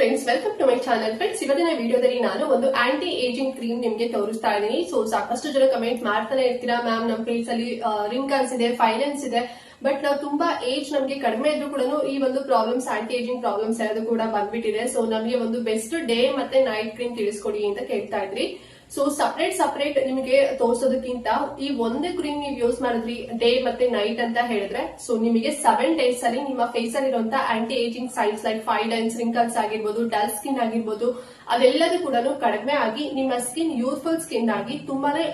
Friends welcome to my channel friends ಇವತ್ತಿನ ವಿಡಿಯೋದಲ್ಲಿ ನಾನು ಒಂದು ಆಂಟಿ ಏಜಿಂಗ್ ಕ್ರೀಮ್ ನಿಮ್ಗೆ ತೋರಿಸ್ತಾ ಇದ್ದೀನಿ. ಸೊ ಸಾಕಷ್ಟು ಜನ ಕಮೆಂಟ್ ಮಾಡ್ತಾನೆ ಇರ್ತೀರಾ ಮ್ಯಾಮ್ ನಮ್ಮ ಫೇಸ್ ಅಲ್ಲಿ ರಿಂಕಲ್ಸ್ ಇದೆ ಫೈನಾನ್ಸ್ ಇದೆ. ಬಟ್ ನಾವು ತುಂಬಾ ಏಜ್ ನಮಗೆ ಕಡಿಮೆ ಇದ್ರು ಕೂಡ ಈ ಒಂದು ಪ್ರಾಬ್ಲಮ್ಸ್ ಆಂಟಿ ಏಜಿಂಗ್ ಪ್ರಾಬ್ಲಮ್ಸ್ ಎಲ್ಲದು ಕೂಡ ಬಂದ್ಬಿಟ್ಟಿದೆ. ಸೊ ನಮಗೆ ಒಂದು ಬೆಸ್ಟ್ ಡೇ ಮತ್ತೆ ನೈಟ್ ಕ್ರೀಮ್ ತಿಳಿಸ್ಕೊಡಿ ಅಂತ ಕೇಳ್ತಾ ಇದ್ರಿ. ಸೊ ಸಪರೇಟ್ ಸಪರೇಟ್ ನಿಮಗೆ ತೋರಿಸೋದಕ್ಕಿಂತ ಈ ಒಂದೇ ಕ್ರೀಮ್ ನೀವು ಯೂಸ್ ಮಾಡಿದ್ರಿ ಡೇ ಮತ್ತೆ ನೈಟ್ ಅಂತ ಹೇಳಿದ್ರೆ ಸೊ ನಿಮಗೆ ಸೆವೆನ್ ಡೇಸ್ ಅಲ್ಲಿ ನಿಮ್ಮ ಫೇಸ್ ಅಲ್ಲಿ ಇರುವಂತ anti ageing signs like fine lines wrinkles ಆಗಿರ್ಬೋದು ಡಲ್ ಸ್ಕಿನ್ ಆಗಿರ್ಬೋದು, ಅದೆಲ್ಲದೂ ಕೂಡ ಕಡಿಮೆ ಆಗಿ ನಿಮ್ಮ ಸ್ಕಿನ್ ಯೂತ್ಫುಲ್ ಸ್ಕಿನ್ ಆಗಿ ತುಂಬಾನೇ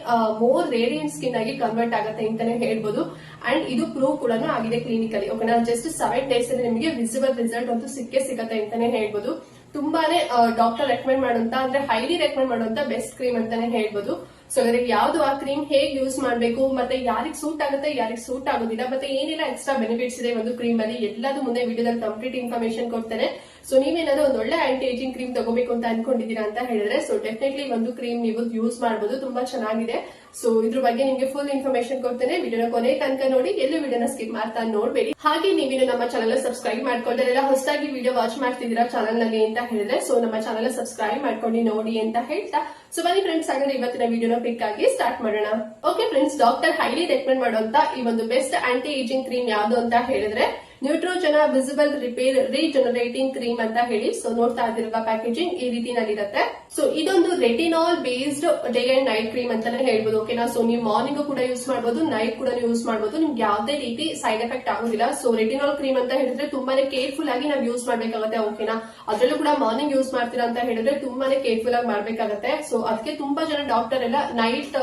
ಮೋರ್ ರೇಡಿಯಂಟ್ ಸ್ಕಿನ್ ಆಗಿ ಕನ್ವರ್ಟ್ ಆಗುತ್ತೆ ಅಂತಾನೆ ಹೇಳ್ಬೋದು. ಅಂಡ್ ಇದು ಪ್ರೂವ್ ಕೂಡ ಆಗಿದೆ ಕ್ಲಿನಿಕಲಿ ಓಕೆನಾ ಜಸ್ಟ್ ಸೆವೆನ್ ಡೇಸ್ ಅಲ್ಲಿ ನಿಮಗೆ ವಿಸಿಬಲ್ ರಿಸಲ್ಟ್ ಅಂತೂ ಸಿಕ್ಕೇ ಸಿಗತ್ತೆ ಅಂತಾನೆ ಹೇಳ್ಬೋದು. ತುಂಬಾನೇ ಡಾಕ್ಟರ್ ರೆಕಮೆಂಡ್ ಮಾಡುವಂತ, ಅಂದ್ರೆ ಹೈಲಿ ರೆಕಮೆಂಡ್ ಮಾಡುವಂತ ಬೆಸ್ಟ್ ಕ್ರೀಮ್ ಅಂತಾನೆ ಹೇಳ್ಬೋದು. ಸೊ ಅದ್ರಲ್ಲಿ ಯಾವ್ದು ಆ ಕ್ರೀಮ್ ಹೇಗ್ ಯೂಸ್ ಮಾಡಬೇಕು, ಮತ್ತೆ ಯಾರಿಗೆ ಸೂಟ್ ಆಗುತ್ತೆ, ಯಾರಿಗೆ ಸೂಟ್ ಆಗೋದಿಲ್ಲ, ಮತ್ತೆ ಏನೆಲ್ಲ ಎಕ್ಸ್ಟ್ರಾ ಬೆನಿಫಿಟ್ಸ್ ಇದೆ ಒಂದು ಕ್ರೀಮ್ ಅಲ್ಲಿ, ಎಲ್ಲದೂ ಮುಂದೆ ವಿಡಿಯೋದಲ್ಲಿ ಕಂಪ್ಲೀಟ್ ಇನ್ಫಾರ್ಮೇಶನ್ ಕೊಡ್ತೇನೆ. ಸೊ ನೀವೇನಾದ್ರೂ ಒಂದು ಒಳ್ಳೆ ಆಂಟಿ ಏಜಿಂಗ್ ಕ್ರೀಮ್ ತಗೋಬೇಕು ಅಂತ ಅನ್ಕೊಂಡಿದ್ದೀರಾ ಅಂತ ಹೇಳಿದ್ರೆ ಸೊ ಡೆಫಿನೆಟ್ಲಿ ಒಂದು ಕ್ರೀಮ್ ನೀವು ಯೂಸ್ ಮಾಡಬಹುದು ತುಂಬಾ ಚೆನ್ನಾಗಿದೆ. ಸೊ ಇದ್ರ ಬಗ್ಗೆ ನಿಮಗೆ ಫುಲ್ ಇನ್ಫಾರ್ಮೇಶನ್ ಕೊಡ್ತೇನೆ. ವಿಡಿಯೋನ ಕೊನೆ ತನಕ ನೋಡಿ. ಎಲ್ಲೂ ವಿಡಿಯೋನ ಸ್ಕಿಪ್ ಮಾಡ್ತಾ ನೋಡ್ಬೇಡಿ. ಹಾಗೆ ನೀವೇನು ನಮ್ಮ ಚಾನಲ್ ಸಬ್ಸ್ಕ್ರೈಬ್ ಮಾಡ್ಕೊಂಡ್ರೆ ಹೊಸದಾಗಿ ವಿಡಿಯೋ ವಾಚ್ ಮಾಡ್ತಿದ್ದೀರಾ ಚಾನಲ್ನಲ್ಲಿ ಅಂತ ಹೇಳಿದ್ರೆ ಸೊ ನಮ್ಮ ಚಾನಲ್ ಸಬ್ಸ್ಕ್ರೈಬ್ ಮಾಡ್ಕೊಂಡು ನೋಡಿ ಅಂತ ಹೇಳ್ತಾ. ಸೊ ಬನ್ನಿ ಫ್ರೆಂಡ್ಸ್ ಹಾಗಾದ್ರೆ ಇವತ್ತಿನ ವಿಡಿಯೋನ ಪಿಕ್ ಆಗಿ ಸ್ಟಾರ್ಟ್ ಮಾಡೋಣ. Okay friends doctor highly recommend ಮಾಡುವಂತ ಈ ಒಂದು ಬೆಸ್ಟ್ ಆಂಟಿ ಏಜಿಂಗ್ ಕ್ರೀಮ್ ಯಾವ್ದು ಅಂತ ಹೇಳಿದ್ರೆ Neutrogena visible repair regenerating cream ಅಂತ ಹೇಳಿ ಸೊ ನೋಡ್ತಾ ಇದ್ದಿರುವ ಪ್ಯಾಕೇಜಿಂಗ್ ಈ ರೀತಿನಲ್ಲಿರುತ್ತೆ. ಸೊ ಇದೊಂದು retinol based day and night cream ಅಂತಾನೆ ಹೇಳ್ಬೋದು ಓಕೆನಾ ಸೊ ನೀವು ಮಾರ್ನಿಂಗ್ ಕೂಡ ಯೂಸ್ ಮಾಡಬಹುದು ನೈಟ್ ಕೂಡ ಯೂಸ್ ಮಾಡಬಹುದು ನಿಮ್ಗೆ ಯಾವುದೇ ರೀತಿ ಸೈಡ್ ಎಫೆಕ್ಟ್ ಆಗೋದಿಲ್ಲ. ಸೊ ರೆಟಿನಾಲ್ ಕ್ರೀಮ್ ಅಂತ ಹೇಳಿದ್ರೆ ತುಂಬಾನೇ ಕೇರ್ಫುಲ್ ಆಗಿ ನಾವು ಯೂಸ್ ಮಾಡಬೇಕಾಗುತ್ತೆ ಓಕೆನಾ ಅದ್ರಲ್ಲೂ ಕೂಡ ಮಾರ್ನಿಂಗ್ ಯೂಸ್ ಮಾಡ್ತೀರಾ ಅಂತ ಹೇಳಿದ್ರೆ ತುಂಬಾನೇ ಕೇರ್ಫುಲ್ ಆಗಿ ಮಾಡ್ಬೇಕಾಗತ್ತೆ. ಸೊ ಅದಕ್ಕೆ ತುಂಬಾ ಜನ ಡಾಕ್ಟರ್ ಎಲ್ಲ night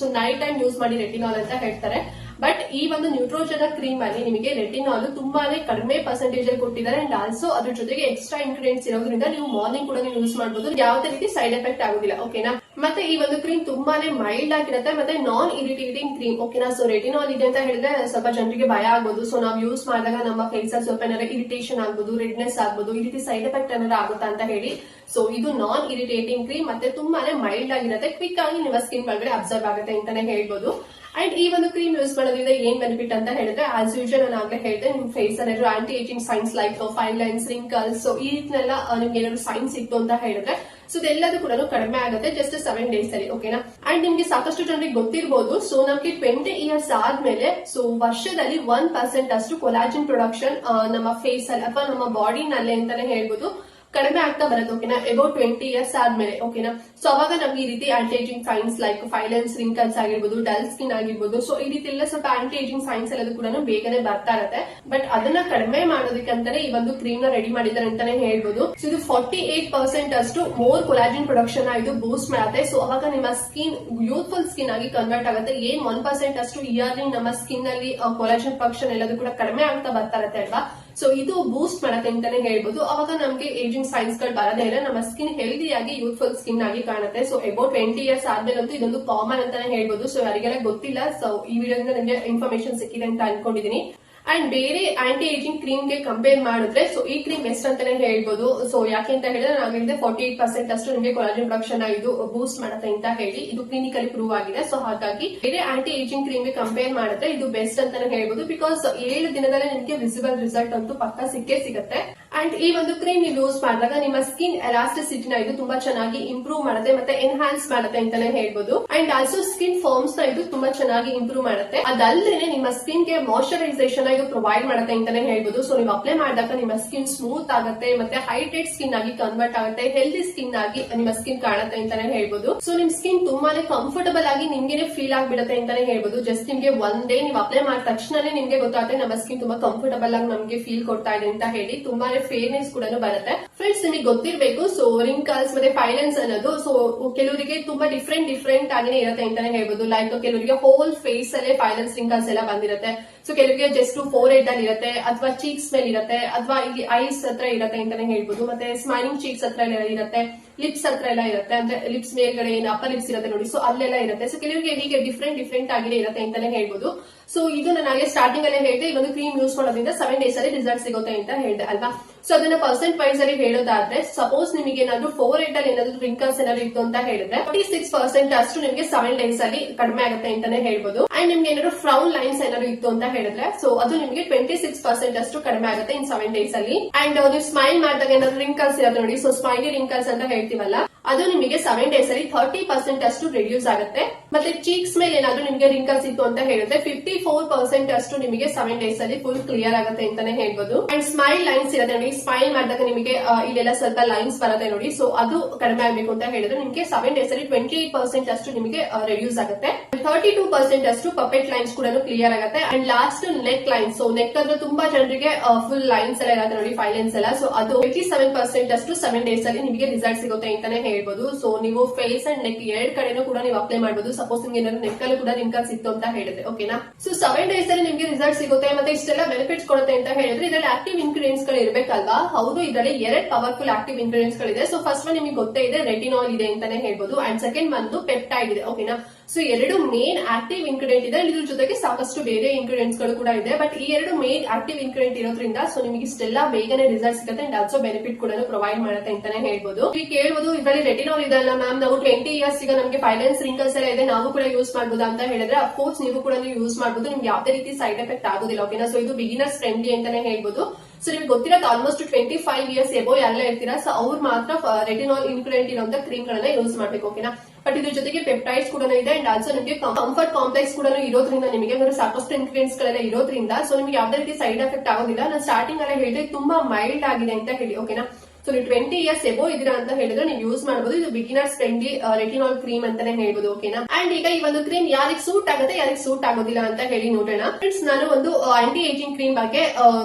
so night time use ಮಾಡಿ ರೆಟಿನಾಲ್ ಅಂತ ಹೇಳ್ತಾರೆ. ಬಟ್ ಈ ಒಂದು ನ್ಯೂಟ್ರೋಜನ ಕ್ರೀಮ್ ಅಲ್ಲಿ ನಿಮಗೆ ರೆಟಿನಾಲ್ ತುಂಬಾನೇ ಕಡಿಮೆ ಪರ್ಸೆಂಟೇಜ್ ಅಲ್ಲಿ ಕೊಟ್ಟಿದ್ದಾರೆ ಅಂಡ್ ಆಲ್ಸೋ ಅದ್ರ ಜೊತೆಗೆ ಎಕ್ಸ್ಟ್ರಾ ಇಂಗ್ರೀಡಿಯೆಂಟ್ಸ್ ಇರೋದ್ರಿಂದ ನೀವು ಮಾರ್ನಿಂಗ್ ಕೂಡ ಯೂಸ್ ಮಾಡಬಹುದು ಯಾವುದೇ ರೀತಿ ಸೈಡ್ ಎಫೆಕ್ಟ್ ಆಗೋದಿಲ್ಲ ಓಕೆನಾ ಮತ್ತೆ ಈ ಒಂದು ಕ್ರೀಮ್ ತುಂಬಾನೇ ಮೈಲ್ಡ್ ಆಗಿರುತ್ತೆ, ಮತ್ತೆ ನಾನ್ ಇರಿಟೇಟಿಂಗ್ ಕ್ರೀಮ್ ಓಕೆನಾ ಸೊ ರೆಟಿನಾಲ್ ಇದೆ ಅಂತ ಹೇಳಿದ್ರೆ ಸ್ವಲ್ಪ ಜನರಿಗೆ ಭಯ ಆಗ್ಬೋದು ಸೊ ನಾವು ಯೂಸ್ ಮಾಡಿದಾಗ ನಮ್ಮ ಫೇಸ್ ಅಲ್ಲಿ ಸ್ವಲ್ಪ ಏನಾದ್ರೆ ಇರಿಟೇಷನ್ ಆಗ್ಬೋದು ರೆಡ್ನೆಸ್ ಆಗ್ಬೋದು, ಈ ರೀತಿ ಸೈಡ್ ಎಫೆಕ್ಟ್ ಏನಾದ್ರೂ ಆಗುತ್ತಾ ಅಂತ ಹೇಳಿ. ಸೊ ಇದು ನಾನ್ ಇರಿಟೇಟಿಂಗ್ ಕ್ರೀಮ್ ಮತ್ತೆ ತುಂಬಾನೇ ಮೈಲ್ಡ್ ಆಗಿರುತ್ತೆ. ಕ್ವಿಕ್ ಆಗಿ ನಿಮ್ಮ ಸ್ಕಿನ್ ಒಳಗಡೆ ಅಬ್ಸರ್ವ್ ಆಗುತ್ತೆ ಅಂತಾನೆ ಹೇಳ್ಬೋದು. ಅಂಡ್ ಈ ಒಂದು ಕ್ರೀಮ್ ಯೂಸ್ ಮಾಡೋದ್ರಿಂದ ಏನ್ ಬೆನಿಫಿಟ್ ಅಂತ ಹೇಳಿದ್ರೆ ಆಸ್ ಯೂಶಲ್ ನಾನು ಆಗ್ಲೇ ಹೇಳಿದೆ ನಿಮ್ ಫೇಸ್ ಅಲ್ಲಿ anti ageing signs like fine lines wrinkles so ಈ ರೀತಿನೆಲ್ಲ ನಿಮ್ಗೆ ಏನಾದ್ರು ಸೈನ್ಸ್ ಇತ್ತು ಅಂತ ಹೇಳಿದ್ರೆ ಸೊ ಇದೆಲ್ಲದೂ ಕೂಡ ಕಡಿಮೆ ಆಗುತ್ತೆ ಜಸ್ಟ್ ಸೆವೆನ್ ಡೇಸ್ ಅಲ್ಲಿ ಓಕೆನಾ ಅಂಡ್ ನಿಮ್ಗೆ ಸಾಕಷ್ಟು ಜನರಿಗೆ ಗೊತ್ತಿರಬಹುದು ಸೊ ನಮ್ಗೆ ಟ್ವೆಂಟಿ ಇಯರ್ಸ್ ಆದ್ಮೇಲೆ ಸೊ ವರ್ಷದಲ್ಲಿ ಒನ್ ಪರ್ಸೆಂಟ್ ಅಷ್ಟು ಕೊಲಾಜಿನ್ ಪ್ರೊಡಕ್ಷನ್ ನಮ್ಮ ಫೇಸ್ ಅಲ್ಲಿ, ಅಥವಾ ನಮ್ಮ ಬಾಡಿನಲ್ಲೇ ಅಂತಾನೆ ಹೇಳ್ಬೋದು. ಕಡಿಮೆ ಆಗ್ತಾ ಬರುತ್ತೆ ಓಕೆನಾ ಅಬೌಟ್ ಟ್ವೆಂಟಿ ಇಯರ್ಸ್ ಆದ್ಮೇಲೆ ಓಕೆನಾ ಸೊ ಅವಾಗ ನಮ್ಗೆ ಈ ರೀತಿ anti ageing signs like fine lines wrinkles ಆಗಿರ್ಬೋದು ಡಲ್ ಸ್ಕಿನ್ ಆಗಿರ್ಬೋದು. ಸೊ ಈ ರೀತಿ ಎಲ್ಲ ಸ್ವಲ್ಪ ಆಂಟಿ ಏಜಿಂಗ್ ಸೈನ್ಸ್ ಎಲ್ಲದು ಕೂಡ ಬೇಗನೆ ಬರ್ತಾ ಇರುತ್ತೆ. ಬಟ್ ಅದನ್ನ ಕಡಿಮೆ ಮಾಡೋದಕ್ಕೆ ಅಂತಾನೆ ಈ ಒಂದು ಕ್ರೀಮ್ನ ರೆಡಿ ಮಾಡಿದ್ದಾರೆ ಅಂತಾನೆ ಹೇಳ್ಬೋದು. ಸೊ ಇದು ಫಾರ್ಟಿ ಏಟ್ ಪರ್ಸೆಂಟ್ ಅಷ್ಟು ಮೋರ್ ಕೊಲಾಜಿನ್ ಪ್ರೊಡಕ್ಷನ್ ಇದು ಬೂಸ್ಟ್ ಮಾಡುತ್ತೆ. ಸೊ ಅವಾಗ ನಿಮ್ಮ ಸ್ಕಿನ್ ಯೂತ್ಫುಲ್ ಸ್ಕಿನ್ ಆಗಿ ಕನ್ವರ್ಟ್ ಆಗುತ್ತೆ. ಏನ್ ಒನ್ ಪರ್ಸೆಂಟ್ ಅಷ್ಟು ಇಯರ್ಲಿ ನಮ್ಮ ಸ್ಕಿನ್ ಅಲ್ಲಿ ಕೊಲಾಜಿನ್ ಪ್ರೊಡಕ್ಷನ್ ಎಲ್ಲದೂ ಕೂಡ ಕಡಿಮೆ ಆಗ್ತಾ ಬರ್ತಾ ಇರುತ್ತೆ ಅಲ್ವಾ? ಸೊ ಇದು ಬೂಸ್ಟ್ ಮಾಡತ್ತೆ ಅಂತಾನೆ ಹೇಳ್ಬೋದು. ಅವಾಗ ನಮ್ಗೆ ಏಜಿಂಗ್ ಸೈನ್ಸ್ಗಳು ಬರದೇ ಇಲ್ಲ. ನಮ್ಮ ಸ್ಕಿನ್ ಹೆಲ್ದಿಯಾಗಿ ಯೂತ್ಫುಲ್ ಸ್ಕಿನ್ ಆಗಿ ಕಾಣುತ್ತೆ. ಸೊ ಅಬೌಟ್ ಟ್ವೆಂಟಿ ಇಯರ್ಸ್ ಆದ್ಮೇಲಂತೂ ಇದೊಂದು ಕಾಮನ್ ಅಂತಾನೆ ಹೇಳ್ಬೋದು. ಸೊ ಯಾರಿಗೆಲ್ಲ ಗೊತ್ತಿಲ್ಲ ಸೊ ಈ ವಿಡಿಯೋದಿಂದ ನಿಮಗೆ ಇನ್ಫಾರ್ಮೇಶನ್ ಸಿಕ್ಕಿದೆ ಅಂತ ಅನ್ಕೊಂಡಿದೀನಿ. ಅಂಡ್ ಬೇರೆ ಆಂಟಿ ಏಜಿಂಗ್ ಕ್ರೀಮ್ಗೆ ಕಂಪೇರ್ ಮಾಡಿದ್ರೆ ಸೊ ಈ ಕ್ರೀಮ್ ಬೆಸ್ಟ್ ಅಂತಾನೆ ಹೇಳ್ಬೋದು ಸೊ ಯಾಕೆ ಅಂತ ಹೇಳಿದ್ರೆ, ನಾವು ಹೇಳಿದ್ರೆ ಫಾರ್ಟಿ ಏಟ್ ಪರ್ಸೆಂಟ್ ಅಷ್ಟು ನಿಮಗೆ ಕೊಲಾಜಿನ್ ಪ್ರೊಡಕ್ಷನ್ ಇದು ಬೂಸ್ಟ್ ಮಾಡುತ್ತೆ ಅಂತ ಹೇಳಿ ಇದು ಕ್ಲಿನಿಕಲಿ ಪ್ರೂವ್ ಆಗಿದೆ. ಸೊ ಹಾಗಾಗಿ ಬೇರೆ ಆಂಟಿ ಏಜಿಂಗ್ ಕ್ರೀಮ್ಗೆ ಕಂಪೇರ್ ಮಾಡಿದ್ರೆ ಇದು ಬೆಸ್ಟ್ ಅಂತಾನೆ ಹೇಳ್ಬೋದು ಬಿಕಾಸ್ ಏಳು ದಿನದಲ್ಲೇ ನಿಮಗೆ ವಿಸಿಬಲ್ ರಿಸಲ್ಟ್ ಅಂತೂ ಪಕ್ಕ ಸಿಕ್ಕೇ ಸಿಗುತ್ತೆ. ಅಂಡ್ ಈ ಒಂದು ಕ್ರೀಮ್ ನೀವು ಯೂಸ್ ಮಾಡಿದಾಗ ನಿಮ್ಮ ಸ್ಕಿನ್ ಎಲಾಸ್ಟಿಸಿಟಿನ ಇದು ತುಂಬಾ ಚೆನ್ನಾಗಿ ಇಂಪ್ರೂವ್ ಮಾಡುತ್ತೆ ಮತ್ತೆ ಎನ್ಹಾನ್ಸ್ ಮಾಡುತ್ತೆ ಅಂತಾನೆ ಹೇಳ್ಬೋದು. ಅಂಡ್ ಆಲ್ಸೋ ಸ್ಕಿನ್ ಫಾರ್ಮ್ಸ್ನ ಇದು ತುಂಬಾ ಚೆನ್ನಾಗಿ ಇಂಪ್ರೂವ್ ಮಾಡುತ್ತೆ. ಅದಲ್ಲದೆ ನಿಮ್ಮ ಸ್ಕಿನ್ಗೆ ಮಾಯಶ್ಚರೈಸೇಷನ್ ಇದು ಪ್ರೊವೈಡ್ ಮಾಡುತ್ತೆ ಅಂತಾನೆ ಹೇಳ್ಬೋದು. ಸೊ ನೀವು ಅಪ್ಲೈ ಮಾಡಿದಾಗ ನಿಮ್ಮ ಸ್ಕಿನ್ ಸ್ಮೂತ್ ಆಗುತ್ತೆ, ಮತ್ತೆ ಹೈಡ್ರೇಟ್ ಸ್ಕಿನ್ ಆಗಿ ಕನ್ವರ್ಟ್ ಆಗುತ್ತೆ ಹೆಲ್ದಿ ಸ್ಕಿನ್ ಆಗಿ ನಿಮ್ಮ ಸ್ಕಿನ್ ಕಾಣುತ್ತೆ ಅಂತಾನೆ ಹೇಳ್ಬೋದು. ಸೊ ನಿಮ್ ಸ್ಕಿನ್ ತುಂಬಾನೇ ಕಂಫರ್ಟಬಲ್ ಆಗಿ ನಿಮ್ಗೆ ಫೀಲ್ ಆಗಿಬಿಡುತ್ತೆ ಅಂತಾನೆ ಹೇಳ್ಬೋದು. ಜಸ್ಟ್ ನಿಮ್ಗೆ ಒನ್ ಡೇ ನೀವು ಅಪ್ಲೈ ಮಾಡಿದ ತಕ್ಷಣನೇ ನಿಮ್ಗೆ ಗೊತ್ತಾಗುತ್ತೆ, ನಮ್ಮ ಸ್ಕಿನ್ ತುಂಬಾ ಕಂಫರ್ಟಬಲ್ ಆಗಿ ನಮ್ಗೆ ಫೀಲ್ ಕೊಡ್ತಾ ಇದೆ ಅಂತ ಹೇಳಿ. ತುಂಬಾನೇ ಫೇರ್ನೆಸ್ ಕೂಡ ಬರುತ್ತೆ. ಫ್ರೆಂಡ್ಸ್ ನಿಮಗೆ ಗೊತ್ತಿರಬೇಕು ಸೊ ರಿಂಕಲ್ಸ್ ಮತ್ತೆ ಫೈನಾನ್ಸ್ ಅನ್ನೋದು ಸೊ ಕೆಲವರಿಗೆ ತುಂಬಾ ಡಿಫ್ರೆಂಟ್ ಡಿಫ್ರೆಂಟ್ ಆಗಿನೇ ಇರುತ್ತೆ ಅಂತಾನೆ ಹೇಳ್ಬೋದು. ಲೈಕ್ ಕೆಲವರಿಗೆ ಹೋಲ್ ಫೇಸ್ ಅಲ್ಲೇ ಫೈನಾನ್ಸ್ ರಿಂಕಲ್ಸ್ ಎಲ್ಲ ಬಂದಿರುತ್ತೆ. ಸೊ ಕೆಲವರಿಗೆ ಜಸ್ಟ್ ಫೋರ್ ಹೆಡ್ ಅಲ್ಲಿ ಇರುತ್ತೆ, ಅಥವಾ ಚೀಕ್ಸ್ ಮೇಲೆ ಇರುತ್ತೆ, ಅಥವಾ ಇಲ್ಲಿ ಐಸ್ ಹತ್ರ ಇರುತ್ತೆ ಅಂತಾನೆ ಹೇಳ್ಬೋದು. ಮತ್ತೆ ಸ್ಮೈಲಿಂಗ್ ಚೀಕ್ಸ್ ಹತ್ರ ಇರುತ್ತೆ ಲಿಪ್ಸ್ ಹತ್ರ ಎಲ್ಲ ಇರುತ್ತೆ. ಅಂದ್ರೆ ಲಿಪ್ಸ್ ಮೇಲ್ಗಡೆ ಏನು ಅಪ್ಪರ್ ಲಿಪ್ಸ್ ಇರುತ್ತೆ ನೋಡಿ ಸೊ ಅಲ್ಲೆಲ್ಲ ಇರುತ್ತೆ. ಸೊ ಕೆಲವರಿಗೆ ಹೀಗೆ ಡಿಫ್ರೆಂಟ್ ಡಿಫ್ರೆಂಟ್ ಆಗಿದೆ ಇರುತ್ತೆ ಅಂತಾನೆ ಹೇಳ್ಬೋದು. ಸೊ ಇದು ನನಗೆ ಸ್ಟಾರ್ಟಿಂಗ್ ಅಲ್ಲೇ ಹೇಳಿದೆ, ಈ ಒಂದು ಕ್ರೀಮ್ ಯೂಸ್ ಮಾಡೋದ್ರಿಂದ ಸೆವೆನ್ ಡೇಸ್ ಅಲ್ಲಿ ರಿಸಲ್ಟ್ ಸಿಗುತ್ತೆ ಅಂತ ಹೇಳಿದೆ ಅಲ್ವಾ? ಸೊ ಅದನ್ನ ಪರ್ಸೆಂಟ್ ವೈಸ್ ಅಲ್ಲಿ ಹೇಳೋದಾದ್ರೆ ಸಪೋಸ್ ನಿಮಗೆ ಏನಾದ್ರು ಫೋರ್ ಏಟ್ ಅಲ್ಲಿ ಏನಾದ್ರು ರಿಂಕಲ್ಸ್ ಏನಾದ್ರು ಇತ್ತು ಅಂತ ಹೇಳಿದ್ರೆ ಫಾರ್ಟಿ ಸಿಕ್ಸ್ ಪರ್ಸೆಂಟ್ ಅಷ್ಟು ನಿಮಗೆ ಸೆವೆನ್ ಡೇಸ್ ಅಲ್ಲಿ ಕಡಿಮೆ ಆಗುತ್ತೆ ಅಂತಾನೆ ಹೇಳ್ಬೋದು. ಅಂಡ್ ನಿಮ್ಗೆ ಏನಾದ್ರು ಫ್ರೌನ್ ಲೈನ್ಸ್ ಏನಾದ್ರು ಇತ್ತು ಅಂತ ಹೇಳಿದ್ರೆ ಸೊ ಅದು ನಿಮಗೆ ಟ್ವೆಂಟಿ ಸಿಕ್ಸ್ ಪರ್ಸೆಂಟ್ ಅಷ್ಟು ಕಡಿಮೆ ಆಗುತ್ತೆ ಇನ್ ಸೆವೆನ್ ಡೇಸ್ ಅಲ್ಲಿ. ಅಂಡ್ ನೀವು ಸ್ಮೈಲ್ ಮಾಡಿದಾಗ ಏನಾದ್ರು ರಿಂಕಲ್ಸ್ ಇರೋದು ನೋಡಿ. ಸೊ ಸ್ಮೈಲಿ ರಿಂಕಲ್ಸ್ ಅಂತ ಹೇಳ್ತೀವಲ್ಲ ಅದು ನಿಮಗೆ ಸೆವೆನ್ ಡೇಸ್ ಅಲ್ಲಿ ಥರ್ಟಿ ಪರ್ಸೆಂಟ್ ಅಷ್ಟು ರಿಡ್ಯೂಸ್ ಆಗುತ್ತೆ. ಮತ್ತೆ ಚೀಕ್ಸ್ ಮೇಲೆ ಏನಾದ್ರು ನಿಮಗೆ ರಿಂಕಲ್ಸ್ ಇತ್ತು ಅಂತ ಹೇಳಿದ್ರೆ ಫಿಫ್ಟಿ ಫೋರ್ ಪರ್ಸೆಂಟ್ ಅಷ್ಟು ನಿಮಗೆ ಸೆವೆನ್ ಡೇಸ್ ಅಲ್ಲಿ ಫುಲ್ ಕ್ಲಿಯರ್ ಆಗುತ್ತೆ ಅಂತಾನೆ ಹೇಳ್ಬೋದು. ಅಂಡ್ ಸ್ಮೈಲ್ ಲೈನ್ಸ್ ಇರುತ್ತೆ ನೋಡಿ ಸ್ಮೈಲ್ ಮಾಡಿದಾಗ ನಿಮಗೆ ಇಲ್ಲೆಲ್ಲ ಸ್ವಲ್ಪ ಲೈನ್ಸ್ ಬರುತ್ತೆ ನೋಡಿ. ಸೊ ಅದು ಕಡಿಮೆ ಆಗಬೇಕು ಅಂತ ಹೇಳಿದ್ರೆ ನಿಮಗೆ ಸೆವೆನ್ ಡೇಸ್ ಅಲ್ಲಿ ಟ್ವೆಂಟಿ ಏಟ್ ಪರ್ಸೆಂಟ್ ಅಷ್ಟು ನಿಮಗೆ ರಿಡ್ಯೂಸ್ ಆಗುತ್ತೆ. ಥರ್ಟಿ ಟೂ ಪರ್ಸೆಂಟ್ ಅಷ್ಟು ಪಪೆಟ್ ಲೈನ್ಸ್ ಕೂಡ ಕ್ಲಿಯರ್ ಆಗುತ್ತೆ. And last neck lines so neck ಅಂದ್ರೆ ತುಂಬಾ ಜನರಿಗೆ ಫುಲ್ ಲೈನ್ಸ್ ಎಲ್ಲ ಇರುತ್ತೆ ನೋಡಿ ಫೈವ್ ಲೈನ್ಸ್ ಎಲ್ಲ. ಸೊ ಅದು ಏಟಿ ಸೆವೆನ್ ಪರ್ಸೆಂಟ್ ಅಷ್ಟು ಸೆವೆನ್ ಡೇಸ್ ಅಲ್ಲಿ ನಿಮಗೆ ರಿಸಲ್ಟ್ ಸಿಗುತ್ತೆ ಅಂತಾನೆ ಹೇಳ್ಬೋದು. ಸೊ ನೀವು ಫೇಸ್ ಅಂಡ್ ನೆಕ್ ಎರಡ್ ಕಡೆನೂ ಕೂಡ ನೀವು ಅಪ್ಲೈ ಮಾಡಬಹುದು ಸಪೋಸ್ ನಿಮ್ಗೆ ಏನಾದ್ರು ನೆಕ್ ಅಲ್ಲಿ ಕೂಡ ನಿಮ್ಗೆ ಸಿಕ್ತು ಅಂತ ಹೇಳಿದ್ರೆ ಓಕೆನಾ ಸೊ ಸೆವೆನ್ ಡೇಸ್ ಅಲ್ಲಿ ನಿಮಗೆ ರಿಸಲ್ಟ್ ಸಿಗುತ್ತೆ ಮತ್ತೆ ಇಷ್ಟೆಲ್ಲ ಬೆನಿಫಿಟ್ಸ್ ಕೊಡುತ್ತೆ ಅಂತ ಹೇಳಿದ್ರೆ, ಇದರಲ್ಲಿ ಆಕ್ಟಿವ್ ಇಂಗ್ರೀಡಿಯೆಂಟ್ಸ್ಗಳು ಇರಬೇಕಲ್ವಾ? ಹೌದು, ಇದರಲ್ಲಿ ಎರಡ್ ಪವರ್ಫುಲ್ ಆಕ್ಟಿವ್ ಇಂಗ್ರೀಡಿಯೆಂಟ್ಸ್ ಗಳಿದೆ. ಸೊ ಫಸ್ಟ್ ಒನ್ ನಿಮ್ಗೆ ಗೊತ್ತೇ ಇದೆ ರೆಟಿನಾಲ್ ಇದೆ ಅಂತಾನೆ ಹೇಳ್ಬೋದು. ಅಂಡ್ ಸೆಕೆಂಡ್ ಬಂದು ಪೆಪ್ಟೈಡ್ ಇದೆ ಓಕೆನಾ ಸೊ ಎರಡು ಮೇನ್ ಆಕ್ಟಿವ್ ಇನ್ಕ್ರಿಡೆಂಟ್ ಇದೆ. ಇದ್ರ ಜೊತೆಗೆ ಸಾಕಷ್ಟು ಬೇರೆ ಇಂಗ್ರೀಡಿಯೆಂಟ್ಸ್ಗಳು ಕೂಡ ಇದೆ. ಬಟ್ ಈ ಎರಡು ಮೇನ್ ಆಕ್ಟಿವ್ ಇನ್ಕ್ರಿಡೆಂಟ್ ಇರೋದ್ರಿಂದ ಸೊ ನಿಮಗೆ ಇಷ್ಟೆಲ್ಲ ಬೇಗನೆ ರಿಸಲ್ಟ್ ಸಿಗುತ್ತೆ ಅಂಡ್ ಆಲ್ಸೋ ಬೆನಿಫಿಟ್ ಕೂಡ ಪ್ರೊವೈಡ್ ಮಾಡುತ್ತೆ ಅಂತಾನೆ ಹೇಳ್ಬೋದು. ಈಗ ಕೇಳ್ಬೋದು, ಇದರಲ್ಲಿ ರೆಟಿನಾಲ್ ಇದೆ ಅಲ್ಲ ಮ್ಯಾಮ್ ನಾವು ಟ್ವೆಂಟಿ ಇಯರ್ಸ್ ಈಗ ನಮಗೆ ಫೈನಾನ್ಸ್ ರಿಂಕಲ್ಸ್ ಎಲ್ಲ ಇದೆ. ನಾವು ಕೂಡ ಯೂಸ್ ಮಾಡಬಹುದು ಅಂತ ಹೇಳಿದ್ರೆ ಅಫ್ಕೋರ್ಸ್ ನೀವು ಕೂಡ ಯೂಸ್ ಮಾಡಬಹುದು ನಿಮ್ಗೆ ಯಾವುದೇ ರೀತಿ ಸೈಡ್ ಎಫೆಕ್ಟ್ ಆಗೋದಿಲ್ಲ ಓಕೆನಾ ಸೊ ಇದು ಬಿಗಿನರ್ಸ್ ಫ್ರೆಂಡ್ಲಿ ಅಂತಾನೆ ಹೇಳ್ಬೋದು. ಸೊ ನಿಮ್ಗೆ ಗೊತ್ತಿರೋದು almost twenty five years above ಎಲ್ಲ ಇರ್ತೀರಾ? ಸೊ ಅವ್ರು ಮಾತ್ರ ರೆಟಿನಾಲ್ ಇನ್ಕ್ರಿಡೆಂಟ್ ಇರುವಂತ ಕ್ರೀಮ್ ಗಳನ್ನ ಯೂಸ್ ಮಾಡ್ಬೇಕು ಓಕೆನಾ ಬಟ್ ಇದ್ರ ಜೊತೆಗೆ ಪೆಪ್ಟೈಡ್ಸ್ ಕೂಡ ಇದೆ. ಅಂಡ್ ಆಲ್ಸೋ ನಿಮಗೆ ಕಂಫರ್ಟ್ ಕಾಂಪ್ಲೆಕ್ಸ್ ಕೂಡ ಇರೋದ್ರಿಂದ ನಿಮಗೆ ಸಾಕಷ್ಟು ಇಂಗ್ರೀಡಿಯೆಂಟ್ಸ್ ಗಳೆಲ್ಲ ಇರೋದ್ರಿಂದ ಸೊ ನಿಮಗೆ ಯಾವ್ದೇ ರೀತಿ ಸೈಡ್ ಎಫೆಕ್ಟ್ ಆಗೋದಿಲ್ಲ. ನಾನು ಸ್ಟಾರ್ಟಿಂಗ್ ಅಲ್ಲ ಹೇಳಿದ್ರೆ ತುಂಬಾ ಮೈಲ್ಡ್ ಆಗಿದೆ ಅಂತ ಹೇಳಿ ಓಕೆನಾ ಸೊ ನೀವು ಟ್ವೆಂಟಿ ಇಯರ್ಸ್ ಎಬೋ ಇದೀರಾ ಅಂತ ಹೇಳಿದ್ರೆ ನೀವು ಯೂಸ್ ಮಾಡಬಹುದು ಇದು ಬಿಗಿನರ್ಸ್ ಫ್ರೆಂಡ್ಲಿ ರೆಟಿನಾಲ್ ಕ್ರೀಮ್ ಅಂತಾನೆ ಹೇಳ್ಬೋದು ಓಕೆನಾ ಅಂಡ್ ಈಗ ಈ ಒಂದು ಕ್ರೀಮ್ ಯಾರಿಗೆ ಸೂಟ್ ಆಗುತ್ತೆ, ಯಾರಿಗೆ ಸೂಟ್ ಆಗೋದಿಲ್ಲ ಅಂತ ಹೇಳಿ ನೋಡೋಣ. ಫ್ರೆಂಡ್ಸ್ ನಾನು ಒಂದು ಆಂಟಿ ಏಜಿಂಗ್ ಕ್ರೀಮ್ ಬಗ್ಗೆ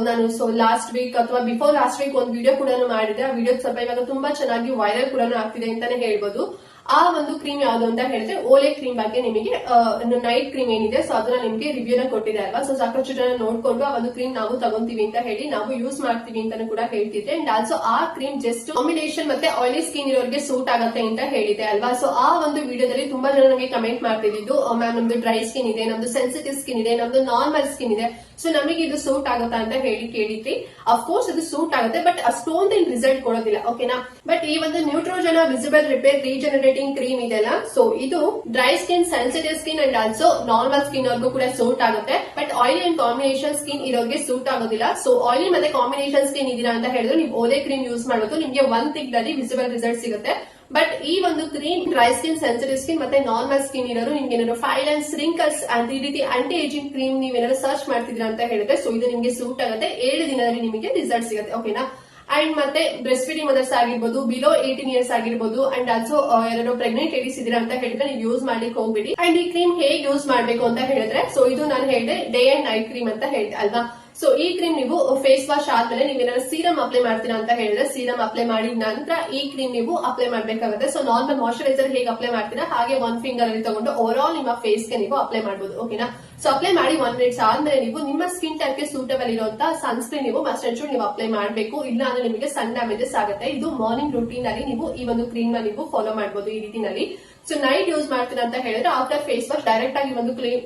ನಾನು ಸೊ ಲಾಸ್ಟ್ ವೀಕ್ ಅಥವಾ ಬಿಫೋರ್ ಲಾಸ್ಟ್ ವೀಕ್ ಒಂದು ವಿಡಿಯೋ ಕೂಡ ಮಾಡಿದೆ. ಆ ವಿಡಿಯೋ ಸ್ವಲ್ಪ ಇವಾಗ ತುಂಬಾ ಚೆನ್ನಾಗಿ ವೈರಲ್ ಕೂಡ ಆಗ್ತಿದೆ ಅಂತಾನೆ ಹೇಳ್ಬೋದು. ಆ ಒಂದು ಕ್ರೀಮ್ ಯಾವ್ದು ಅಂತ ಹೇಳಿದ್ರೆ ಓಲೆ ಕ್ರೀಮ್ ಬಗ್ಗೆ ನಿಮಗೆ ನೈಟ್ ಕ್ರೀಮ್ ಏನಿದೆ ಸೊ ಅದನ್ನ ನಿಮಗೆ ರಿವ್ಯೂನ ಕೊಟ್ಟಿದೆ ಅಲ್ವಾ? ಸೊ ಸಾಕಷ್ಟು ಜನ ನೋಡ್ಕೊಂಡು ಆ ಒಂದು ಕ್ರೀಮ್ ನಾವು ತಗೊಂತೀವಿ ಅಂತ ಹೇಳಿ ನಾವು ಯೂಸ್ ಮಾಡ್ತೀವಿ ಅಂತ ಕೂಡ ಹೇಳ್ತಿದ್ರೆ. ಅಂಡ್ ಆಲ್ಸೋ ಆ ಕ್ರೀಮ್ ಜಸ್ಟ್ ಕಾಂಬಿನೇಷನ್ ಮತ್ತೆ ಆಯಿಲಿ ಸ್ಕಿನ್ ಇರೋರಿಗೆ ಸೂಟ್ ಆಗುತ್ತೆ ಅಂತ ಹೇಳಿದೆ ಅಲ್ವಾ? ಸೊ ಆ ಒಂದು ವಿಡಿಯೋದಲ್ಲಿ ತುಂಬಾ ಜನ ನನಗೆ ಕಮೆಂಟ್ ಮಾಡ್ತಿದ್ದು ಮ್ಯಾಮ್ ನಮ್ದು ಡ್ರೈ ಸ್ಕಿನ್ ಇದೆ, ನಮ್ದು ಸೆನ್ಸಿಟಿವ್ ಸ್ಕಿನ್ ಇದೆ, ನಮ್ದು ನಾರ್ಮಲ್ ಸ್ಕಿನ್ ಇದೆ. ಸೊ ನಮಗೆ ಇದು ಸೂಟ್ ಆಗುತ್ತಾ ಅಂತ ಹೇಳಿ ಕೇಳಿದ್ರಿ ಅಫ್ಕೋರ್ಸ್ ಇದು ಸೂಟ್ ಆಗುತ್ತೆ ಬಟ್ ಅಷ್ಟೊಂದೇನು ರಿಸಲ್ಟ್ ಕೊಡೋದಿಲ್ಲ. ಓಕೆನಾ ಬಟ್ ಈ ಒಂದು Neutrogena visible repair regenerating cream ಇದೆಲ್ಲ ಸೊ ಇದು dry skin sensitive skin and also normal skin ಅವ್ರಿಗೂ ಕೂಡ ಸೂಟ್ ಆಗುತ್ತೆ. But oil and combination skin ಇರೋರಿಗೆ ಸೂಟ್ ಆಗೋದಿಲ್ಲ. ಸೊ ಆಯಿಲಿ ಮತ್ತೆ ಕಾಂಬಿನೇಷನ್ ಸ್ಕಿನ್ ಇದೀರಾ ಅಂತ ಹೇಳಿದ್ರೆ ನೀವು ಓದೇ ಕ್ರೀಮ್ ಯೂಸ್ ಮಾಡಬೇಕು ನಿಮಗೆ ಒನ್ ತಿಂಗಳಲ್ಲಿ ವಿಸಿಬಲ್ ರಿಸಲ್ಟ್ ಸಿಗುತ್ತೆ. ಬಟ್ ಈ ಒಂದು cream dry skin sensitive skin ಮತ್ತೆ ನಾರ್ಮಲ್ ಸ್ಕಿನ್ ಇರೋರು ನಿಮ್ಗೆ ಏನಾದ್ರು ಅಂಡ್ ರಿಂಕಲ್ಸ್ ಅಂತ ಈ ರೀತಿ ಆಂಟಿ ಏಜಿಂಗ್ ಕ್ರೀಮ್ ನೀವೇನಾದ್ರು ಸರ್ಚ್ ಮಾಡ್ತಿದ್ರ ಅಂತ ಹೇಳಿದ್ರೆ ಸೊ ಇದು ನಿಮಗೆ ಸೂಟ್ ಆಗುತ್ತೆ. ಏಳು ದಿನದಲ್ಲಿ ನಿಮಗೆ ರಿಸಲ್ಟ್ ಸಿಗುತ್ತೆ. ಓಕೆನಾ ಅಂಡ್ ಮತ್ತೆ ಬ್ರೆಸ್ಟ್ ಫೀಡಿಂಗ್ ಮದರ್ಸ್ ಆಗಿರ್ಬೋದು ಬಿಲೋ ಏಟೀನ್ ಇಯರ್ಸ್ ಆಗಿರ್ಬೋದು ಅಂಡ್ ಆಲ್ಸೋ ಯಾರು ಪ್ರೆಗ್ನೆಂಟ್ ಲೇಡೀಸ್ ಇದೀರಾ ಅಂತ ಹೇಳಿದ್ರೆ ನೀವು ಯೂಸ್ ಮಾಡ್ಲಿಕ್ಕೆ ಹೋಗ್ಬಿಡಿ. ಅಂಡ್ ಈ ಕ್ರೀಮ್ ಹೇಗೆ ಯೂಸ್ ಮಾಡ್ಬೇಕು ಅಂತ ಹೇಳಿದ್ರೆ ಸೊ ಇದು ನಾನು ಹೇಳಿದೆ ಡೇ ಅಂಡ್ ನೈಟ್ ಕ್ರೀಮ್ ಅಂತ ಹೇಳಿದೆ, ಅಲ್ವಾ? ಸೊ ಈ ಕ್ರೀಮ್ ನೀವು ಫೇಸ್ ವಾಶ್ ಆದ್ಮೇಲೆ ನೀವೇನಾದ್ರು ಸೀರಮ್ ಅಪ್ಲೈ ಮಾಡ್ತೀರಾ ಅಂತ ಹೇಳಿದ್ರೆ ಸೀರಮ್ ಅಪ್ಲೈ ಮಾಡಿ ನಂತರ ಈ ಕ್ರೀಮ್ ನೀವು ಅಪ್ಲೈ ಮಾಡ್ಬೇಕಾಗುತ್ತೆ. ಸೊ ನಾರ್ಮಲ್ ಮಾಯಶ್ಚರೈಸರ್ ಹೇಗೆ ಅಪ್ಲೈ ಮಾಡ್ತೀರಾ, ಹಾಗೆ ಒನ್ ಫಿಂಗರ್ ಅಲ್ಲಿ ತಗೊಂಡು ಓವರ್ ಆಲ್ ನಿಮ್ಮ ಫೇಸ್ಗೆ ನೀವು ಅಪ್ಲೈ ಮಾಡಬಹುದು ಓಕೆನಾ ಸೊ ಅಪ್ಲೈ ಮಾಡಿ ಒನ್ ಮಿನಿಟ್ಸ್ ಆದ್ಮೇಲೆ ನೀವು ನಿಮ್ಮ ಸ್ಕಿನ್ ಟೈಪ್ಗೆ ಸೂಟಬಲ್ ಇರುವಂತ ಸನ್ಸ್ಕ್ರೀನ್ ನೀವು ಮಸ್ಟ್ ಅಂಡ್ ಶುಡ್ ನೀವು ಅಪ್ಲೈ ಮಾಡಬೇಕು. ಇಲ್ಲ ಅಂದ್ರೆ ನಿಮಗೆ ಸನ್ ಡ್ಯಾಮೇಜಸ್ ಆಗುತ್ತೆ. ಇದು ಮಾರ್ನಿಂಗ್ ರುಟೀನ್ ಅಲ್ಲಿ ನೀವು ಈ ಒಂದು ಕ್ರೀಮ್ನ ನೀವು ಫಾಲೋ ಮಾಡಬಹುದು ಈ ರೀತಿನಲ್ಲಿ. ಸೊ ನೈಟ್ ಯೂಸ್ ಮಾಡ್ತೀರ ಅಂತ ಹೇಳಿದ್ರೆ ಆಫ್ಟರ್ ಫೇಸ್ ವಾಶ್ ಡೈರೆಕ್ಟ್ ಆಗಿ ಒಂದು ಕ್ರೀಮ್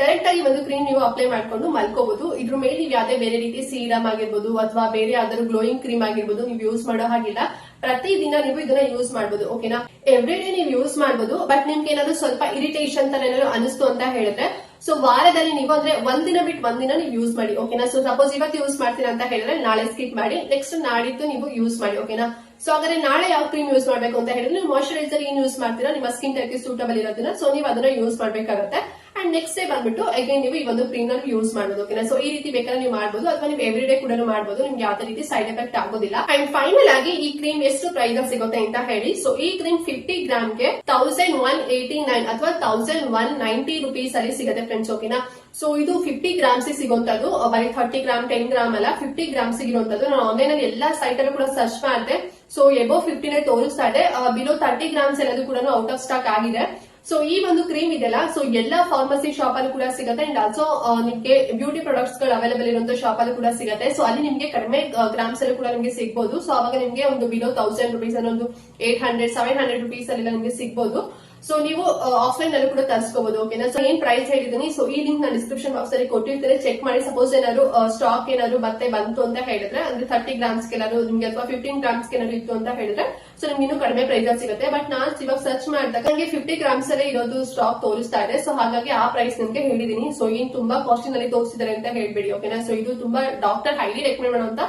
ಡೈರೆಕ್ಟ್ ಆಗಿ ಒಂದು ಕ್ರೀಮ್ ನೀವು ಅಪ್ಲೈ ಮಾಡ್ಕೊಂಡು ಮಲ್ಕೋಬಹುದು ಇದ್ರ ಮೇಲೆ ನೀವು ಯಾವ್ದೇ ಬೇರೆ ರೀತಿ ಸೀರಮ್ ಆಗಿರ್ಬೋದು ಅಥವಾ ಬೇರೆ ಯಾವ್ದಾದ್ರು ಗ್ಲೋಯಿಂಗ್ ಕ್ರೀಮ್ ಆಗಿರ್ಬೋದು ನೀವು ಯೂಸ್ ಮಾಡೋ ಹಾಗಿಲ್ಲ. ಪ್ರತಿ ದಿನ ನೀವು ಇದನ್ನ ಯೂಸ್ ಮಾಡಬಹುದು ಓಕೆನಾ ಎವ್ರಿ ಡೇ ನೀವು ಯೂಸ್ ಮಾಡಬಹುದು ಬಟ್ ನಿಮ್ಗೆ ಏನಾದ್ರು ಸ್ವಲ್ಪ ಇರಿಟೇಷನ್ ತರ ಏನಾದ್ರು ಅನಿಸ್ತು ಅಂತ ಹೇಳಿದ್ರೆ ಸೊ ವಾರದಲ್ಲಿ ನೀವು ಅಂದ್ರೆ ಒಂದಿನ ಬಿಟ್ಟು ಒಂದಿನ ನೀವು ಯೂಸ್ ಮಾಡಿ ಓಕೆನಾ ಸೊ ಸಪೋಸ್ ಇವತ್ತು ಯೂಸ್ ಮಾಡ್ತೀರಾ ಅಂತ ಹೇಳಿದ್ರೆ ನಾಳೆ ಸ್ಕಿಪ್ ಮಾಡಿ ನೆಕ್ಸ್ಟ್ ನಾಡಿದ್ದು ನೀವು ಯೂಸ್ ಮಾಡಿ ಓಕೆನಾ ಸೊ ಹಾಗಾದ್ರೆ ನಾಳೆ ಯಾವ ಕ್ರೀಮ್ ಯೂಸ್ ಮಾಡಬೇಕು ಅಂತ ಹೇಳಿದ್ರೆ ನೀವು ಮಾಯಶ್ಚರೈಸರ್ ಏನ್ ಯೂಸ್ ಮಾಡ್ತೀರಾ? ನಿಮ್ಮ ಸ್ಕಿನ್ ಟೈಪ್ ಸೂಟಬಲ್ ಇರೋದನ್ನ ಸೊ ನೀವು ಅದನ್ನ ಯೂಸ್ ಮಾಡ್ಬೇಕಾಗುತ್ತೆ. ಅಂಡ್ ನೆಕ್ಸ್ಟ್ ಡೇ ಬಂದ್ಬಿಟ್ಟು ಅಗೇನ್ ನೀವು ಈ ಒಂದು ಕ್ರೀಮ್ ನಾನು ಯೂಸ್ ಮಾಡಬಹುದು ಓಕೆನಾ ಸೊ ಈ ರೀತಿ ಬೇಕಾದ್ರೆ ನೀವು ಮಾಡಬಹುದು ಅಥವಾ ನೀವು ಎವ್ರಿ ಡೇ ಕೂಡ ಮಾಡಬಹುದು ನಿಮ್ಗೆ ಯಾವ ರೀತಿ ಸೈಡ್ ಎಫೆಕ್ಟ್ ಆಗೋದಿಲ್ಲ. ಅಂಡ್ ಫೈನಲ್ ಆಗಿ ಈ ಕ್ರೀಮ್ ಎಷ್ಟು ಪ್ರೈಸ್ ಸಿಗುತ್ತೆ ಅಂತ ಹೇಳಿ ಸೊ ಈ ಕ್ರೀಮ್ ಫಿಫ್ಟಿ ಗ್ರಾಮ್ಗೆ ತೌಸಂಡ್ ಒನ್ ಏಟಿ ನೈನ್ ಅಥವಾ ತೌಸಂಡ್ ಒನ್ ನೈಂಟಿ ರುಪೀಸ್ ಅಲ್ಲಿ ಸಿಗುತ್ತೆ ಫ್ರೆಂಡ್ಸ್ ಓಕೆನಾ ಸೊ ಇದು ಫಿಫ್ಟಿ ಗ್ರಾಮ್ಸ್ ಸಿಗುವಂತದ್ದು. ಬರೀ ಥರ್ಟಿ ಗ್ರಾಮ್ ಟೆನ್ ಗ್ರಾಮ್ ಅಲ್ಲ ಫಿಫ್ಟಿ ಗ್ರಾಮ್ಸ್ ಇರುವಂತದ್ದು. ನಾನು ಆನ್ಲೈನ್ ಅಲ್ಲಿ ಎಲ್ಲಾ ಸೈಟ್ ಅಲ್ಲೂ ಕೂಡ ಸರ್ಚ್ ಮಾಡಿದೆ. ಸೊ ಎಬೋ ಫಿಫ್ಟಿನೇ ತೋರಿಸ್ತಾ ಇದೆ. ಬಿಲೋ ತರ್ಟಿ ಗ್ರಾಮ್ಸ್ ಎಲ್ಲದು ಕೂಡ ಔಟ್ ಆಫ್ ಸ್ಟಾಕ್ ಆಗಿದೆ. ಸೊ ಈ ಒಂದು ಕ್ರೀಮ್ ಇದೆಲ್ಲ ಸೊ ಎಲ್ಲಾ ಫಾರ್ಮಸಿ ಶಾಪ್ ಅಲ್ಲಿ ಕೂಡ ಸಿಗುತ್ತೆ. ಅಂಡ್ ಆಲ್ಸೋ ನಿಮಗೆ ಬ್ಯೂಟಿ ಪ್ರಾಡಕ್ಟ್ಸ್ಗಳು ಅವೈಲೇಬಲ್ ಇರುವಂತ ಶಾಪ್ ಅಲ್ಲಿ ಕೂಡ ಸಿಗುತ್ತೆ. ಸೊ ಅಲ್ಲಿ ನಿಮಗೆ ಕಡಿಮೆ ಗ್ರಾಮ್ಸ್ ಅಲ್ಲಿ ಕೂಡ ನಿಮಗೆ ಸಿಗಬಹುದು ಸೊ ಅವಾಗ ನಿಮಗೆ ಒಂದು ಬಿಲೋ ತೌಸಂಡ್ ರುಪೀಸ್ ಅಲ್ಲಿ ಒಂದು eight hundred seven hundred rupees ಅಲ್ಲಿ ನಿಮಗೆ ಸಿಗ್ಬೋದು. ಸೊ ನೀವು ಆಫ್ಲೈನ್ ಅಲ್ಲೂ ಕೂಡ ತರಿಸ್ಕೋಬಹುದು ಓಕೆನಾ ಸೊ ಏನ್ ಪ್ರೈಸ್ ಹೇಳಿದೀನಿ. ಸೊ ಈ ಲಿಂಕ್ ನಾನು ಡಿಸ್ಕ್ರಿಪ್ಷನ್ ಬಾಕ್ಸ್ ಅಲ್ಲಿ ಕೊಟ್ಟಿರ್ತಾರೆ ಚೆಕ್ ಮಾಡಿ. ಸಪೋಸ್ ಏನಾದ್ರು ಸ್ಟಾಕ್ ಏನಾದ್ರು ಮತ್ತೆ ಬಂತು ಅಂತ ಹೇಳಿದ್ರೆ, ಅಂದ್ರೆ ಥರ್ಟಿ ಗ್ರಾಮ್ಸ್ ಏನಾದ್ರು ನಿಮ್ಗೆ ಅಥವಾ ಫಿಫ್ಟೀನ್ ಗ್ರಾಮ್ಸ್ ಏನಾದ್ರು ಇತ್ತು ಅಂತ ಹೇಳಿದ್ರೆ ಸೊ ನಿಮ್ಗೆ ಇನ್ನೂ ಕಡಿಮೆ ಪ್ರೈಸ್ ಸಿಗುತ್ತೆ. ಬಟ್ ನಾನು ಇವಾಗ ಸರ್ಚ್ ಮಾಡಿದಾಗ ನನಗೆ ಫಿಫ್ಟಿ ಗ್ರಾಮ್ಸ್ ಅಲ್ಲೇ ಇರೋದು ಸ್ಟಾಕ್ ತೋರಿಸ್ತಾ ಇದೆ. ಸೊ ಹಾಗಾಗಿ ಆ ಪ್ರೈಸ್ ನಿಮ್ಗೆ ಹೇಳಿದೀನಿ. ಸೊ ಏನ್ ತುಂಬಾ ಕಾಸ್ಟ್ಲಿ ನಲ್ಲಿ ತೋರಿಸಿದ್ದಾರೆ ಅಂತ ಹೇಳ್ಬೇಡಿ ಓಕೆನಾ ಸೊ ಇದು ತುಂಬಾ ಡಾಕ್ಟರ್ ಹೈಲಿ ರೆಕಮೆಂಡ್ ಮಾಡುವಂತ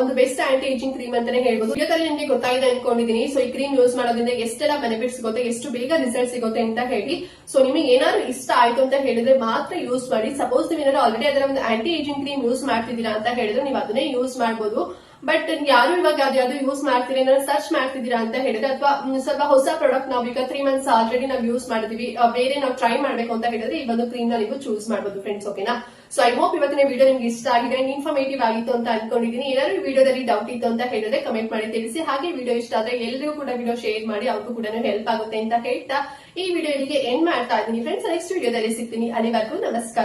ಒಂದು ಬೆಸ್ಟ್ ಆಂಟಿ ಏಜಿಂಗ್ ಕ್ರೀಮ್ ಅಂತಾನೆ ಹೇಳ್ಬೋದು. ವಿಡಿಯೋದಲ್ಲಿ ನಿಮಗೆ ಗೊತ್ತಾಗಿದೆ ಅನ್ಕೊಂಡಿದ್ದೀನಿ ಸೊ ಈ ಕ್ರೀಮ್ ಯೂಸ್ ಮಾಡೋದ್ರಿಂದ ಎಷ್ಟೆಲ್ಲ ಬೆನಿಫಿಟ್ ಸಿಗುತ್ತೆ, ಎಷ್ಟು ಬೇಗ ರಿಸಲ್ಟ್ ಸಿಗುತ್ತೆ ಅಂತ ಹೇಳಿ. ಸೊ ನಿಮಗೆ ಏನಾದ್ರು ಇಷ್ಟ ಆಯ್ತು ಅಂತ ಹೇಳಿದ್ರೆ ಮಾತ್ರ ಯೂಸ್ ಮಾಡಿ. ಸಪೋಸ್ ನೀವು ಏನಾದ್ರು ಆಲ್ರೆಡಿ ಅದರ ಒಂದು ಆಂಟಿ ಏಜಿಂಗ್ ಕ್ರೀಮ್ ಯೂಸ್ ಮಾಡ್ತಿದ್ದೀರಾ ಅಂತ ಹೇಳಿದ್ರೆ ನೀವು ಅದನ್ನೇ ಯೂಸ್ ಮಾಡಬಹುದು ಬಟ್ ಯಾರು ಇವಾಗ ಯಾವ್ದಾದ್ರು ಯೂಸ್ ಮಾಡ್ತೀರಿ? ಸರ್ಚ್ ಮಾಡ್ತಿದ್ದೀರಾ ಅಂತ ಹೇಳಿದ್ರೆ ಅಥವಾ ಸ್ವಲ್ಪ ಹೊಸ ಪ್ರಾಡಕ್ಟ್ ನಾವು ಈಗ ತ್ರೀ ಮಂತ್ಸ್ ಆಲ್ರೆಡಿ ನಾವು ಯೂಸ್ ಮಾಡಿದೀವಿ. ಬೇರೆ ನಾವು ಟ್ರೈ ಮಾಡ್ಬೇಕು ಅಂತ ಹೇಳಿದ್ರೆ ಈ ಒಂದು ಕ್ರೀಮ್ನ ನೀವು ಚೂಸ್ ಮಾಡಬಹುದು ಫ್ರೆಂಡ್ಸ್ ಓಕೆನಾ ಸೊ ಐ ಹೋಪ್ ಇವತ್ತಿನ ವಿಡಿಯೋ ನಿಮ್ಗೆ ಇಷ್ಟ ಆಗಿದೆ ಇನ್ಫಾರ್ಮೇಟಿವ್ ಆಗಿತ್ತು ಅಂತ ಅನ್ಕೊಂಡಿದ್ದೀನಿ. ಏನಾದ್ರು ವಿಡಿಯೋದಲ್ಲಿ ಡೌಟ್ ಇತ್ತು ಅಂತ ಹೇಳಿದ್ರೆ ಕಮೆಂಟ್ ಮಾಡಿ ತಿಳಿಸಿ. ಹಾಗೆ ವಿಡಿಯೋ ಇಷ್ಟ ಆದ್ರೆ ಎಲ್ಲರಿಗೂ ಕೂಡ ವಿಡಿಯೋ ಶೇರ್ ಮಾಡಿ, ಅವ್ರಿಗೂ ಕೂಡ ಹೆಲ್ಪ್ ಆಗುತ್ತೆ ಅಂತ ಹೇಳ್ತಾ ಈ ವಿಡಿಯೋ ಇಲ್ಲಿಗೆ ಎಂಡ್ ಮಾಡ್ತಾ ಇದ್ದೀನಿ. ಫ್ರೆಂಡ್ಸ್ ನೆಕ್ಸ್ಟ್ ವಿಡಿಯೋದಲ್ಲಿ ಸಿಗ್ತೀನಿ. ಅಲ್ಲಿವರೆಗೂ ನಮಸ್ಕಾರ.